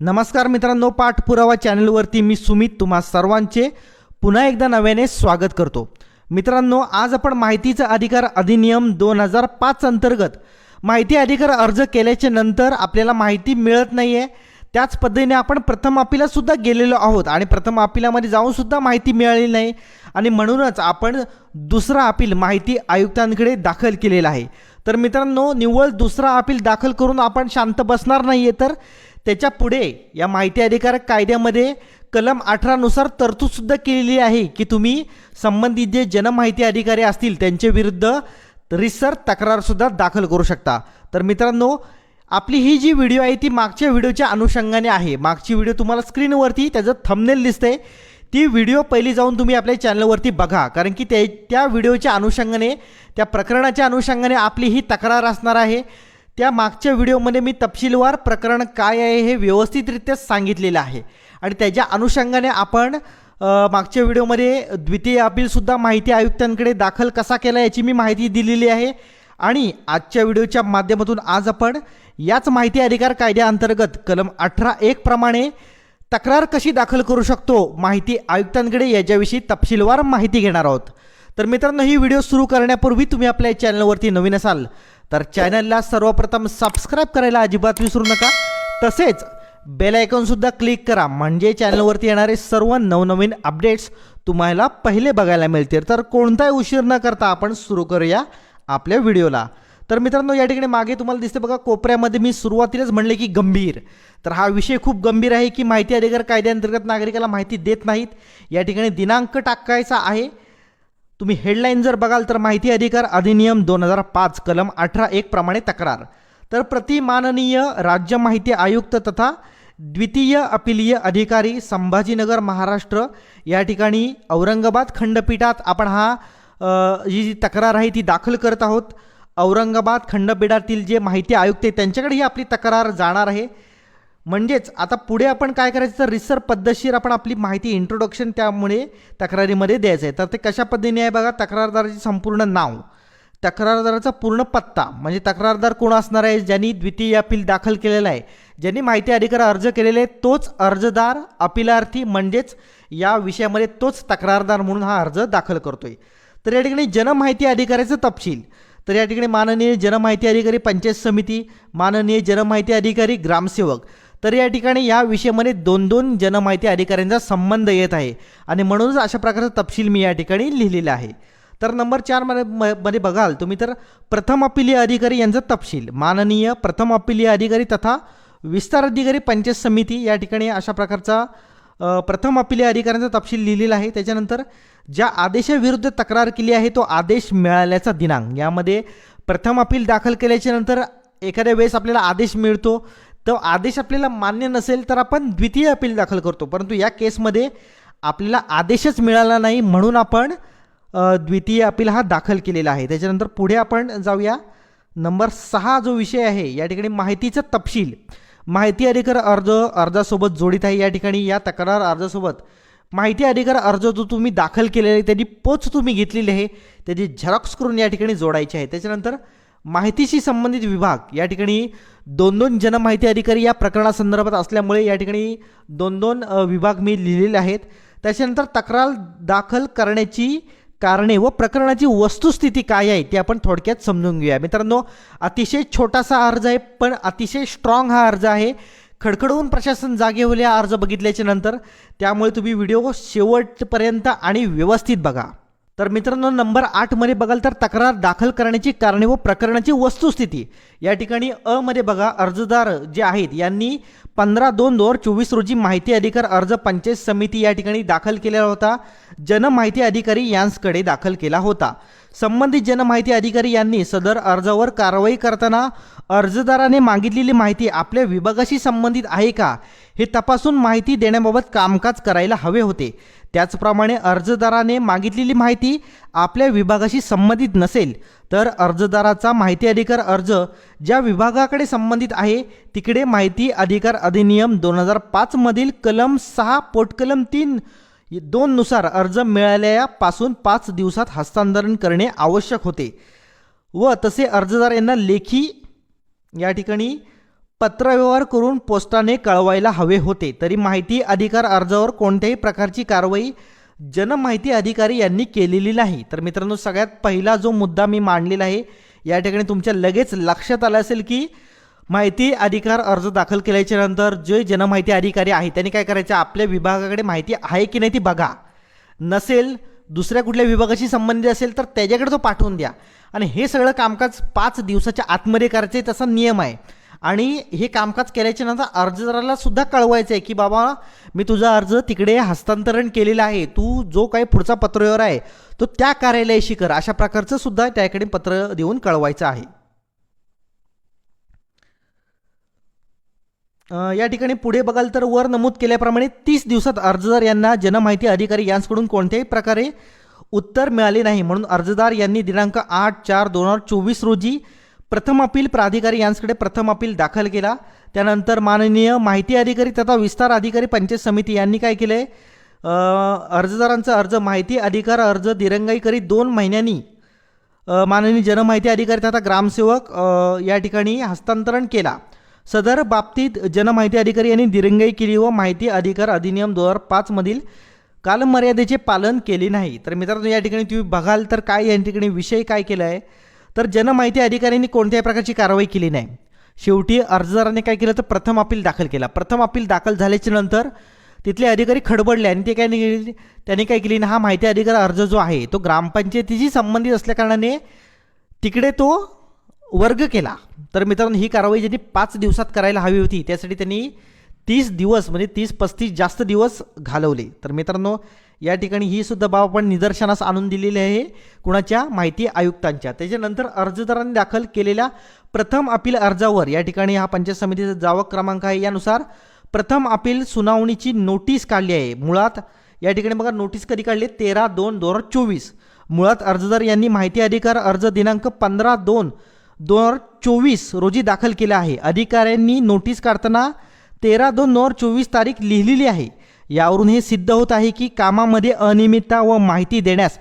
नमस्कार मित्रांनो पाठपुरावा चॅनलवरती मी सुमित तुम्हा सर्वांचे पुन्हा एकदा नव्याने स्वागत करतो. मित्रांनो आज आपण माहितीचा अधिकार अधिनियम दोन हजार पाच अंतर्गत माहिती अधिकार अर्ज केल्याच्यानंतर आपल्याला माहिती मिळत नाही आहे त्याच पद्धतीने आपण प्रथम अपिलासुद्धा गेलेलो आहोत आणि प्रथम अपिलामध्ये जाऊनसुद्धा माहिती मिळाली नाही. आणि म्हणूनच आपण दुसरा अपील माहिती आयुक्तांकडे दाखल केलेला आहे. तर मित्रांनो निव्वळ दुसरा अपील दाखल करून आपण शांत बसणार नाही आहे तर त्याच्या पुढे या माहिती अधिकार कायद्यामध्ये कलम अठरानुसार तरतूदसुद्धा केलेली आहे की तुम्ही संबंधित जे जनमाहिती अधिकारी असतील त्यांच्या विरुद्ध रिसर तक्रारसुद्धा दाखल करू शकता. तर मित्रांनो आपली ही जी व्हिडिओ आहे ती मागच्या व्हिडिओच्या अनुषंगाने आहे. मागची व्हिडिओ तुम्हाला स्क्रीनवरती त्याचं थंबनेल दिसते ती व्हिडिओ पहिली जाऊन तुम्ही आपल्या चॅनलवरती बघा. कारण की ते त्या व्हिडिओच्या अनुषंगाने त्या प्रकरणाच्या अनुषंगाने आपली ही तक्रार असणार आहे. त्या मागच्या व्हिडिओमध्ये मी तपशीलवार प्रकरण काय आहे हे व्यवस्थितरित्या सांगितलेलं आहे. आणि त्याच्या अनुषंगाने आपण मागच्या व्हिडिओमध्ये द्वितीय अपीलसुद्धा माहिती आयुक्तांकडे दाखल कसा केला याची मी माहिती दिलेली आहे. आणि आजच्या व्हिडिओच्या माध्यमातून आज आपण याच माहिती अधिकार कायद्याअंतर्गत कलम अठरा एक प्रमाणे तक्रार कशी दाखल करू शकतो माहिती आयुक्तांकडे याच्याविषयी तपशीलवार माहिती घेणार आहोत. तर मित्रांनो ही व्हिडिओ सुरू करण्यापूर्वी तुम्ही आपल्या चॅनलवरती नवीन असाल तर चॅनलला सर्वप्रथम सबस्क्राईब करायला अजिबात विसरू नका. तसेच बेल आयकॉनसुद्धा क्लिक करा. म्हणजे चॅनलवरती येणारे सर्व नवनवीन अपडेट्स तुम्हाला पहिले बघायला मिळतील. तर कोणताही उशीर न करता आपण सुरू करूया आपल्या व्हिडिओला तर मित्रांनो या ठिकाणी मागे तुम्हाला दिसते बघा कोपऱ्यामध्ये मी सुरुवातीलाच म्हणले की गंभीर. तर हा विषय खूप गंभीर आहे की माहिती अधिकार कायद्याअंतर्गत नागरिकाला माहिती देत नाहीत. या ठिकाणी दिनांक टाकायचा आहे. तुम्ही हेडलाईन जर बघाल तर माहिती अधिकार अधिनियम दोन हजार पाच कलम अठरा एक प्रमाणे तक्रार. तर प्रति माननीय राज्य माहिती आयुक्त तथा द्वितीय अपिलीय अधिकारी संभाजीनगर महाराष्ट्र या ठिकाणी औरंगाबाद खंडपीठात आपण हा जी जी तक्रार आहे ती दाखल करत आहोत. औरंगाबाद खंडपीठातील जे माहिती आयुक्त आहे त्यांच्याकडे ही आपली तक्रार जाणार आहे. म्हणजेच आता पुढे आपण काय करायचं? तर रिसर पद्धतशीर आपण आपली माहिती इंट्रोडक्शन त्यामुळे तक्रारीमध्ये द्यायचं आहे तर ते कशा पद्धतीने आहे बघा? तक्रारदाराचे संपूर्ण नाव. तक्रारदाराचा पूर्ण पत्ता. म्हणजे तक्रारदार कोण असणार आहे? ज्यांनी द्वितीय अपील दाखल केलेला आहे. ज्यांनी माहिती अधिकार अर्ज केलेले आहे तोच अर्जदार अपिलार्थी म्हणजेच या विषयामध्ये तोच तक्रारदार म्हणून हा अर्ज दाखल करतोय. तर या ठिकाणी जनमाहिती अधिकाऱ्याचं तपशील. तर या ठिकाणी माननीय जनमाहिती अधिकारी पंचायत समिती माननीय जनमाहिती अधिकारी ग्रामसेवक. तर या ठिकाणी या विषयामध्ये दोन दोन जनमाहिती अधिकाऱ्यांचा संबंध येत आहे. आणि म्हणूनच अशा प्रकारचा तपशील मी या ठिकाणी लिहिलेला आहे. तर नंबर चारमध्ये म- मध्ये बघाल तुम्ही तर प्रथम अपिलीय अधिकारी यांचा तपशील. माननीय प्रथम अपिलीय अधिकारी तथा विस्तार अधिकारी पंचायत समिती या ठिकाणी अशा प्रकारचा प्रथम अपिलीय अधिकाऱ्यांचा तपशील लिहिलेला आहे. त्याच्यानंतर ज्या आदेशाविरुद्ध तक्रार केली आहे तो आदेश मिळाल्याचा दिनांक. यामध्ये प्रथम अपील दाखल केल्याच्यानंतर एखाद्या वेळेस आपल्याला आदेश मिळतो. तर आदेश आपल्याला मान्य नसेल तर आपण द्वितीय अपील दाखल करतो. परंतु या केसमध्ये आपल्याला आदेशच मिळाला नाही म्हणून आपण द्वितीय अपील हा दाखल केलेला आहे. त्याच्यानंतर पुढे आपण जाऊया. नंबर सहा जो विषय आहे या ठिकाणी माहितीचा तपशील. माहिती अधिकार अर्ज अर्जासोबत जोडित आहे या ठिकाणी. या तक्रार अर्जासोबत माहिती अधिकार अर्ज जो तुम्ही दाखल केलेला आहे त्याची पोच तुम्ही घेतलेली आहे त्याची झेरॉक्स करून या ठिकाणी जोडायची आहे. त्याच्यानंतर माहितीशी संबंधित विभाग या ठिकाणी दोन दोन जनमाहिती अधिकारी या प्रकरणासंदर्भात असल्यामुळे या ठिकाणी दोन दोन विभाग मी लिहिलेले आहेत. त्याच्यानंतर तक्रार दाखल करण्याची कारणे व प्रकरणाची वस्तुस्थिती काय आहे ते आपण थोडक्यात समजून घेऊया. मित्रांनो अतिशय छोटासा अर्ज आहे पण अतिशय स्ट्रॉंग हा अर्ज आहे. खडखडवून प्रशासन जागे होईल हा अर्ज बघितल्याच्या नंतर त्यामुळे तुम्ही व्हिडिओ शेवटपर्यंत आणि व्यवस्थित बघा. तर मित्रांनो नंबर आठमध्ये बघाल तर तक्रार दाखल करण्याची कारणे व प्रकरणाची वस्तुस्थिती. या ठिकाणी अ मध्ये बघा अर्जदार जे आहेत यांनी पंधरा दोन दोन चोवीस रोजी माहिती अधिकार अर्ज पंचायत समिती या ठिकाणी दाखल केलेला होता. जनमाहिती अधिकारी यांसकडे दाखल केला होता. संबंधित जनमाहिती अधिकारी यांनी सदर अर्जावर कारवाई करताना अर्जदाराने मागितलेली माहिती आपल्या विभागाशी संबंधित आहे का हे तपासून माहिती देण्याबाबत कामकाज करायला हवे होते. त्याचप्रमाणे अर्जदाराने मागितलेली माहिती आपल्या विभागाशी संबंधित नसेल तर अर्जदाराचा माहिती अधिकार अर्ज ज्या विभागाकडे संबंधित आहे तिकडे माहिती अधिकार अधिनियम दोन हजार पाचमधील कलम सहा पोटकलम तीन दोननुसार अर्ज मिळाल्यापासून पाच दिवसात हस्तांतरण करणे आवश्यक होते. व तसे अर्जदार यांना लेखी या ठिकाणी पत्रव्यवहार करून पोस्टाने कळवायला हवे होते. तरी माहिती अधिकार अर्जावर कोणत्याही प्रकारची कारवाई जनमाहिती अधिकारी यांनी केलेली नाही. तर मित्रांनो सगळ्यात पहिला जो मुद्दा मी मांडलेला आहे या ठिकाणी तुमच्या लगेच लक्षात आलं असेल की माहिती अधिकार अर्ज दाखल केल्याच्यानंतर जे जनमाहिती अधिकारी आहे त्यांनी काय करायचं? आपल्या विभागाकडे माहिती आहे की नाही ती बघा. नसेल दुसऱ्या कुठल्या विभागाशी संबंधित असेल तर त्याच्याकडे तो पाठवून द्या. आणि हे सगळं कामकाज पाच दिवसाच्या आतमध्ये करायचं आहे तसा नियम आहे. आणि हे कामकाज केल्याच्यानंतर अर्जदाराला सुद्धा कळवायचं आहे की बाबा मी तुझा अर्ज तिकडे हस्तांतरण केलेला आहे. तू जो काही पुढचा पत्रव्यवहार आहे तो त्या कार्यालयाशी कर. अशा प्रकारचं सुद्धा त्याकडे पत्र देऊन कळवायचं आहे. या ठिकाणी पुढे बघाल तर वर नमूद केल्याप्रमाणे तीस दिवसात अर्जदार यांना जनमाहिती अधिकारी यांच्याकडून कोणत्याही प्रकारे उत्तर मिळाले नाही. म्हणून अर्जदार यांनी दिनांक आठ चार दोन हजार चोवीस रोजी प्रथम अपील प्राधिकारी यांच्याकडे प्रथम अपील दाखल केला. त्यानंतर माननीय माहिती अधिकारी तथा विस्तार अधिकारी पंचायत समिती यांनी काय केलं? आहे अर्जदारांचा अर्ज माहिती अधिकार अर्ज दिरंगाई करीत दोन महिन्यांनी माननीय जनमाहिती अधिकारी तथा ग्रामसेवक या ठिकाणी हस्तांतरण केला. सदर बाबतीत जनमाहिती अधिकारी यांनी दिरंगाई केली व माहिती अधिकार अधिनियम दोन हजार पाचमधील कालमर्यादेचे पालन केले नाही. तर मित्रांनो या ठिकाणी तुम्ही बघाल तर काय या ठिकाणी विषय काय केला आहे तर जनमाहिती अधिकाऱ्यांनी कोणत्याही प्रकारची कारवाई केली नाही. शेवटी अर्जदाराने काय केलं तर प्रथम अपील दाखल केला. प्रथम अपील दाखल झाल्याच्यानंतर तिथले अधिकारी खडबडले आणि ते काय त्यांनी काय केली ना हा माहिती अधिकार अर्ज जो आहे तो ग्रामपंचायतीशी संबंधित असल्याकारणाने तिकडे तो वर्ग केला. तर मित्रांनो ही कारवाई ज्यांनी पाच दिवसात करायला हवी होती त्यासाठी त्यांनी तीस दिवस म्हणजे तीस पस्तीस जास्त दिवस घालवले. तर मित्रांनो या ठिकाणी ही सुद्धा बाब आपण निदर्शनास आणून दिलेली आहे. कुणाच्या? माहिती आयुक्तांच्या. त्याच्यानंतर अर्जदारांनी दाखल केलेल्या प्रथम अपील अर्जावर या ठिकाणी हा पंचायत समितीचा जावक क्रमांक आहे यानुसार प्रथम अपील सुनावणीची नोटीस काढली आहे. मुळात या ठिकाणी बघा नोटीस कधी काढली? तेरा दोन दोन हजार चोवीस. मुळात अर्जदार यांनी माहिती अधिकार अर्ज दिनांक पंधरा दोन दोन हजार चोवीस रोजी दाखल केला आहे. अधिकाऱ्यांनी नोटीस काढताना तेरा दोन दोन हजार चोवीस तारीख लिहिलेली आहे. यावरून हे सिद्ध होत आहे की कामामध्ये अनियमितता व माहिती देण्यास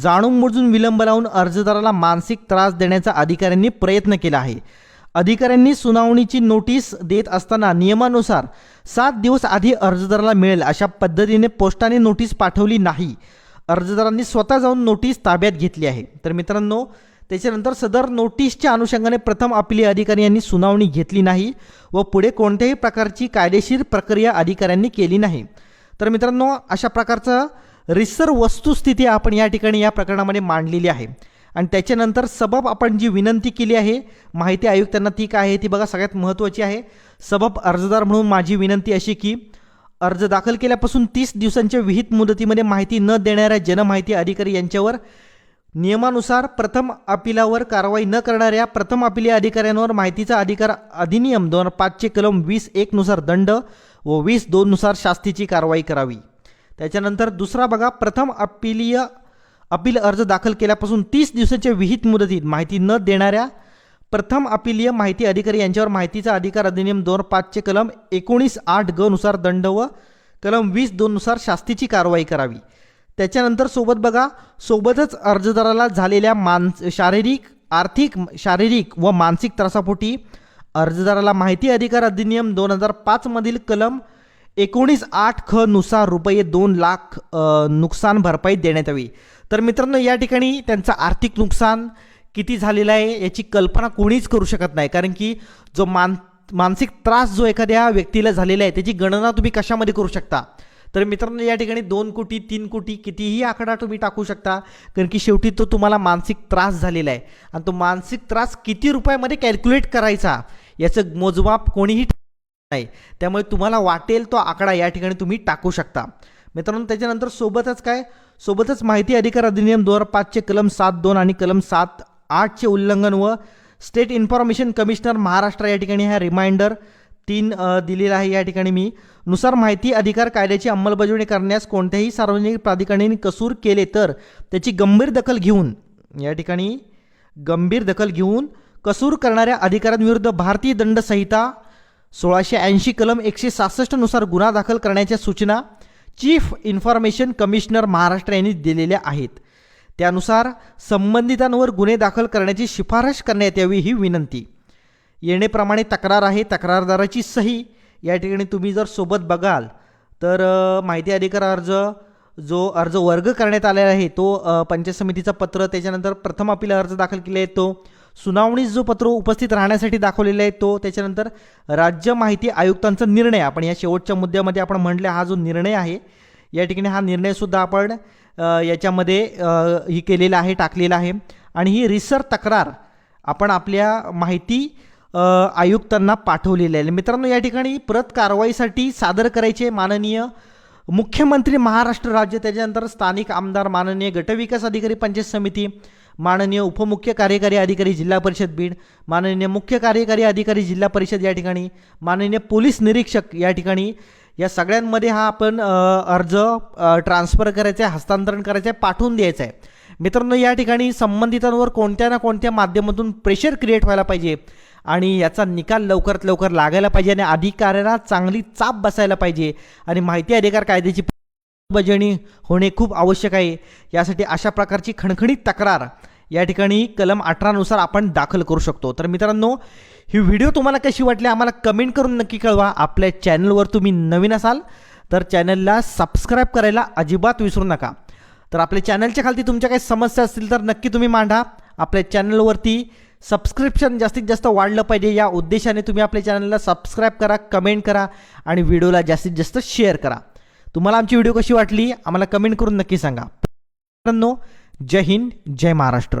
जाणून बुजून विलंब लावून अर्जदाराला मानसिक त्रास देण्याचा अधिकाऱ्यांनी प्रयत्न केला आहे. अधिकाऱ्यांनी सुनावणीची नोटीस देत असताना नियमानुसार सात दिवस आधी अर्जदाराला मिळेल अशा पद्धतीने पोस्टाने नोटीस पाठवली नाही. अर्जदारांनी स्वतः जाऊन नोटीस ताब्यात घेतली आहे. तर मित्रांनो त्याच्यानंतर सदर नोटीसच्या अनुषंगाने प्रथम अपिलीय अधिकारी यांनी सुनावणी घेतली नाही व पुढे कोणत्याही प्रकारची कायदेशीर प्रक्रिया अधिकाऱ्यांनी केली नाही. तर मित्रांनो अशा प्रकारचं रिसर वस्तुस्थिती आपण या ठिकाणी या प्रकरणामध्ये मांडलेली आहे. आणि त्याच्यानंतर सबब आपण जी विनंती केली आहे माहिती आयुक्तांना ती काय आहे ती बघा सगळ्यात महत्त्वाची आहे. सबब अर्जदार म्हणून माझी विनंती अशी की अर्ज दाखल केल्यापासून तीस दिवसांच्या विहित मुदतीमध्ये माहिती न देणाऱ्या जनमाहिती अधिकारी यांच्यावर नियमानुसार प्रथम अपिलावर कारवाई न करणाऱ्या प्रथम अपिलीय अधिकाऱ्यांवर माहितीचा अधिकार अधिनियम दोन पाचचे कलम वीस एकनुसार दंड व वीस दोननुसार शास्तीची कारवाई करावी. त्याच्यानंतर दुसरा बघा प्रथम अपिलीय अपील अर्ज दाखल केल्यापासून तीस दिवसाच्या विहित मुदतीत माहिती न देणाऱ्या प्रथम अपिलीय माहिती अधिकारी यांच्यावर माहितीचा अधिकार अधिनियम दोन पाचचे कलम एकोणीस आठ ग नुसार दंड व कलम वीस दोननुसार शास्तीची कारवाई करावी. त्याच्यानंतर सोबत बघा सोबतच अर्जदाराला झालेल्या मान शारीरिक आर्थिक शारीरिक व मानसिक त्रासापोटी अर्जदाराला माहिती अधिकार अधिनियम दोन हजार पाचमधील कलम एकोणीस आठ ख नुसार रुपये दोन लाख नुकसान भरपाई देण्यात यावी. तर मित्रांनो या ठिकाणी त्यांचं आर्थिक नुकसान किती झालेलं आहे याची कल्पना कोणीच करू शकत नाही. कारण की जो मान मानसिक त्रास जो एखाद्या व्यक्तीला झालेला आहे त्याची गणना तुम्ही कशामध्ये करू शकता? तर मित्रांनो या ठिकाणी दोन कोटी तीन कोटी कितीही आकडा तुम्ही टाकू शकता कारण की शेवटी तो तुम्हाला मानसिक त्रास झालेला आहे. आणि तो मानसिक त्रास किती रुपयामध्ये कॅल्क्युलेट करायचा याचं मोजमाप कोणीही नाही. त्यामुळे तुम्हाला वाटेल तो आकडा या ठिकाणी तुम्ही टाकू शकता. मित्रांनो त्याच्यानंतर सोबतच काय? सोबतच माहिती अधिकार अधिनियम दोन हजार पाचचे कलम सात दोन आणि कलम सात आठचे उल्लंघन व स्टेट इन्फॉर्मेशन कमिशनर महाराष्ट्र या ठिकाणी हा रिमाइंडर तीन दिलेला आहे या ठिकाणी मी. नुसार माहिती अधिकार कायद्याची अंमलबजावणी करण्यास कोणत्याही सार्वजनिक प्राधिकरणाने कसूर केले तर त्याची गंभीर दखल घेऊन या ठिकाणी गंभीर दखल घेऊन कसूर करणाऱ्या अधिकाऱ्यांविरुद्ध भारतीय दंड संहिता सोळाशे ऐंशी कलम एकशे सहासष्टनुसार गुन्हा दाखल करण्याच्या सूचना चीफ इन्फॉर्मेशन कमिशनर महाराष्ट्र यांनी दिलेल्या आहेत. त्यानुसार संबंधितांवर गुन्हे दाखल करण्याची शिफारस करण्यात यावी ही विनंती. येणेप्रमाणे तक्रार आहे तक्रारदाराची सही. या ठिकाणी तुम्ही जर सोबत बघाल तर माहिती अधिकार अर्ज जो अर्ज वर्ग करण्यात आलेला आहे तो पंचायत समितीचं पत्र त्याच्यानंतर प्रथम अपील अर्ज दाखल केला आहे तो. सुनावणीस जो पत्र उपस्थित राहण्यासाठी दाखवलेला आहे तो त्याच्यानंतर राज्य माहिती आयुक्तांचा निर्णय आपण या शेवटच्या मुद्द्यामध्ये आपण म्हटले हा जो निर्णय आहे या ठिकाणी हा निर्णयसुद्धा आपण याच्यामध्ये ही केलेला आहे टाकलेला आहे. आणि ही रिसर तक्रार आपण आपल्या माहिती आयुक्तांना पाठवलेले आहे. मित्रांनो या ठिकाणी प्रत कारवाईसाठी सादर करायचे माननीय मुख्यमंत्री महाराष्ट्र राज्य त्याच्यानंतर स्थानिक आमदार माननीय गटविकास अधिकारी पंचायत समिती माननीय उपमुख्य कार्यकारी अधिकारी जिल्हा परिषद बीड माननीय मुख्य कार्यकारी अधिकारी जिल्हा परिषद या ठिकाणी माननीय पोलीस निरीक्षक या ठिकाणी या सगळ्यांमध्ये हा आपण अर्ज ट्रान्स्फर ट्रान्सफर करायचा आहे हस्तांतरण करायचं आहे पाठवून द्यायचं आहे. मित्रांनो या ठिकाणी संबंधितांवर कोणत्या ना कोणत्या माध्यमातून प्रेशर क्रिएट व्हायला पाहिजे आणि याचा निकाल लवकरात लवकर लागायला पाहिजे आणि अधिकाऱ्यांना चांगली चाप बसायला पाहिजे आणि माहिती अधिकार कायद्याची अंमलबजावणी होणे खूप आवश्यक आहे. यासाठी अशा प्रकारची खणखणीत तक्रार या ठिकाणी कलम अठरानुसार आपण दाखल करू शकतो. तर मित्रांनो ही व्हिडिओ तुम्हाला कशी वाटली आम्हाला कमेंट करून नक्की कळवा. आपल्या चॅनलवर तुम्ही नवीन असाल तर चॅनलला सबस्क्राईब करायला अजिबात विसरू नका. तर आपल्या चॅनलच्या खालती तुमच्या काही समस्या असतील तर नक्की तुम्ही मांडा. आपल्या चॅनलवरती सबस्क्रिप्शन जास्तीत जास्त वाढलं पाहिजे. या उद्देशाने तुम्ही आपल्या चॅनलला सबस्क्राईब करा कमेंट करा आणि व्हिडिओला जास्तीत जास्त शेअर करा. तुम्हाला आमची व्हिडिओ कशी वाटली? आम्हाला कमेंट करून नक्की सांगा. मित्रांनो जय हिंद जय महाराष्ट्र.